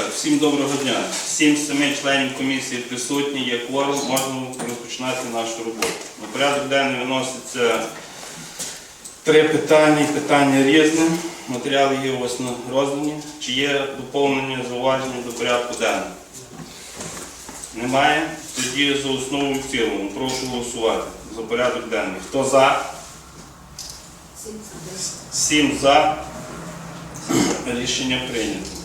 Так, всім доброго дня. Сім з семи членів комісії присутні, є кворум, можемо розпочинати нашу роботу. На порядок денний виноситься три питання, питання різні. Матеріали є у вас на роздані. Чи є доповнення, зауваження до порядку денного? Немає? Тоді за основу і цілому. Прошу голосувати за порядок денний. Хто за? Сім за. Рішення прийнято.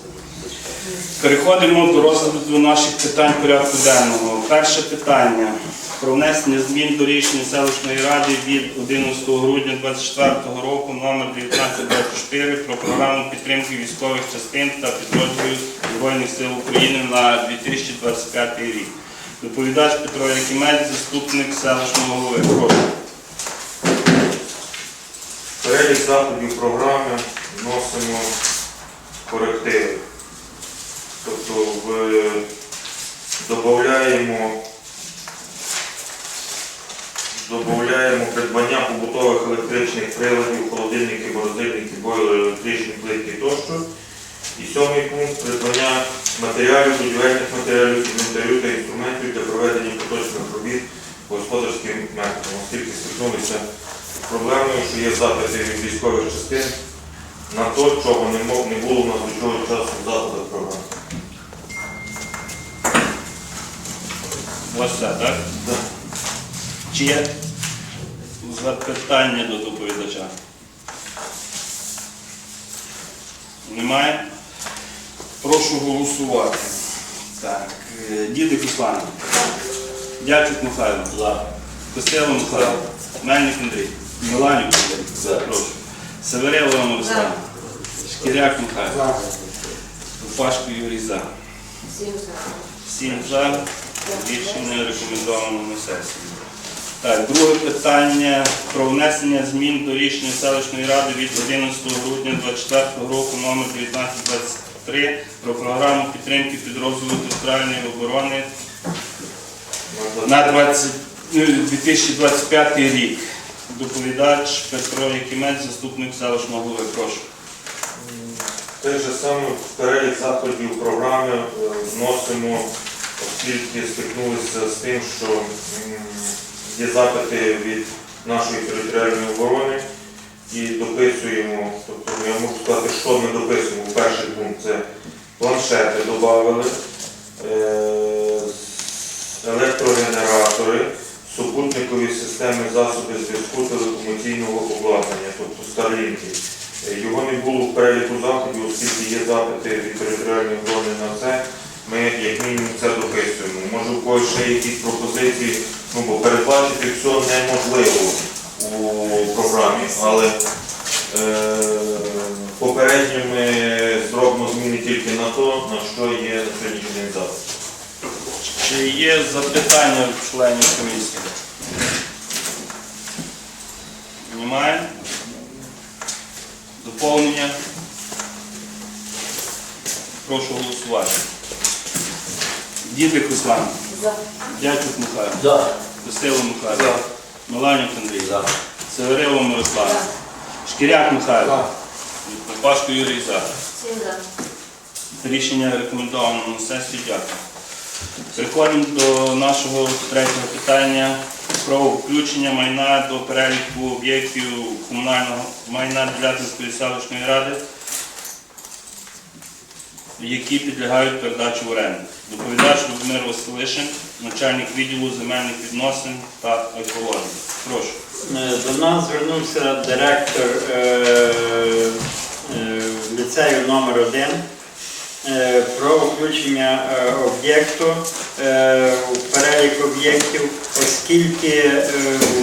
Переходимо до розгляду наших питань порядку денного. Перше питання про внесення змін до рішення селищної ради від 11 грудня 2024 року номер 1924 про програму підтримки військових частин та підрозділів Збройних сил України на 2025 рік. Доповідач Петро Якимець, заступник селищного голови. Прошу. Перелік заходів програми вносимо корективи. Тобто в- додаємо додаємо придбання побутових електричних приладів, холодильники, морозильники, бойлери, електричні плитки тощо. І сьомий пункт придбання матеріалів, будівельних матеріалів, інвентарю та інструментів для проведення поточних робіт господарським методом, оскільки стикнулися проблемою, що є запити від військових частин на те, чого не, мог, не було в нас до цього часу в заходах програми. Ось це, так? Чи є запитання до доповідача? Немає? Прошу голосувати. Так, е, Дідик Руслан. Дячук Михайло. За. Костело Михайло. Мельник Андрій. Миланюк Андрій. Прошу. Северилова Мирослав. Шкіряк Михайло. Пашко Юрій За. Сім за. Рішення рекомендовано на сесії. Так, друге питання про внесення змін до рішення селищної ради від 11 грудня 2024 року номер 1923 про програму підтримки підрозділу територіальної оборони на 20 ну, 2025 рік. Доповідач Петро Якимець, заступник селищного голови. Прошу. Те ж саме в перелік заходів програми е, вносимо, оскільки стикнулися з тим, що є запити від нашої територіальної оборони і дописуємо, тобто я можу сказати, що ми дописуємо. Перший пункт це планшети додали, електрогенератори, супутникові системи засоби зв'язку телекомунікаційного обладнання, тобто Starlink. Е, Його не було в переліку заходів, оскільки є запити від територіальної оборони на це. Ми як мінімум це дописуємо. Може у когось ще якісь пропозиції, ну бо передбачити все неможливо у програмі, але е, попередньо ми зробимо зміни тільки на то, на що є сьогоднішній запит. Чи є запитання в членів комісії? Немає? Доповнення? Прошу голосувати. Дідик Руслан. Дячук Михайло. За. Костило Михайло. Миланюк Андрій. Северило Мирослав. Шкіряк Михайло. Пашко Юрій За. Рішення рекомендовано на сесію. Дякую. Переходимо до нашого третього питання про включення майна до переліку об'єктів комунального майна Делятинської селищної ради, які підлягають передачі в оренду. Доповідач Людмир Василишин, начальник відділу земельних відносин та екології. Прошу. Е, До нас звернувся директор е, е, ліцею номер 1 е, про включення е, об'єкту е, у перелік об'єктів, оскільки е,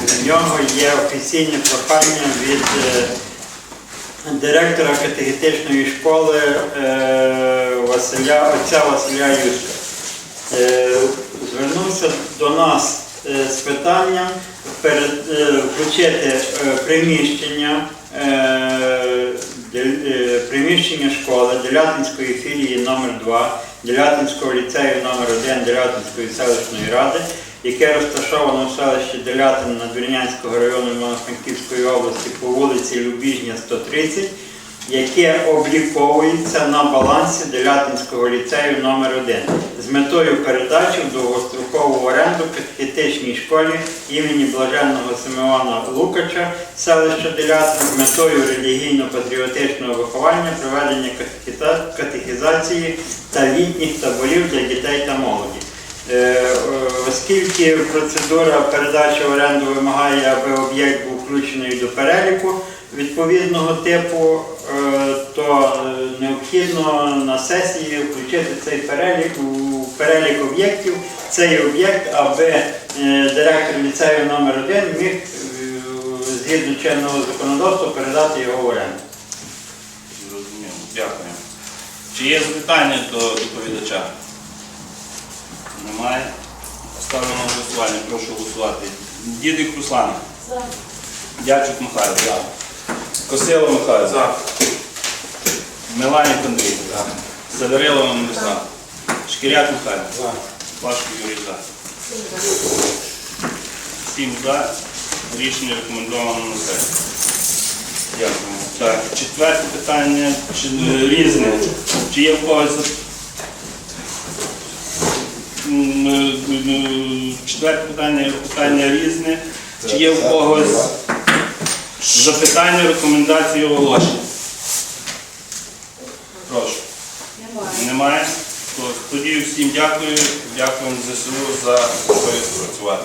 в нього є офіційне прохання від е, директора катехетичної школи е, Василя, отця Василя Юшка. Е, Звернувся до нас е, з питанням е, включити е, приміщення, е, е, приміщення школи Делятинської філії номер 2 Делятинського ліцею номер 1 Делятинської селищної ради, яке розташовано в селищі Делятин Надвірнянського району Івано-Франківської області по вулиці Любіжня, 130, яке обліковується на балансі Делятинського ліцею номер 1 з метою передачі в довгострокову оренду катехетичній школі імені Блаженного Симеона Лукача, селища Делятин, з метою релігійно-патріотичного виховання, проведення катехізації та літніх таборів для дітей та молоді. Е, е, Оскільки процедура передачі в оренду вимагає, аби об'єкт був включений до переліку відповідного типу, е, то необхідно на сесії включити цей перелік у перелік об'єктів, цей об'єкт, аби е, директор ліцею номер 1 міг е, згідно чинного законодавства передати його в оренду. Зрозуміло. Дякую. Чи є запитання до доповідача? Немає. Ставлю на голосування. Прошу голосувати. Дідик Руслан. Дячук Михайло. Косило Михайло. За. Меланік Андрій. Северилова Мирослав. Шкіряк Михайло. Пашко Юрій за. Всім за. Рішення рекомендовано на сесію. Дякую. Так, четверте питання чи, е, різне. Чи є в когось за- е, е, четверте питання питання різне. Чи є в когось запитання, рекомендації, оголошення? Прошу. Немає? Немає? Тоді всім дякую. Дякую ЗСУ за можливість працювати.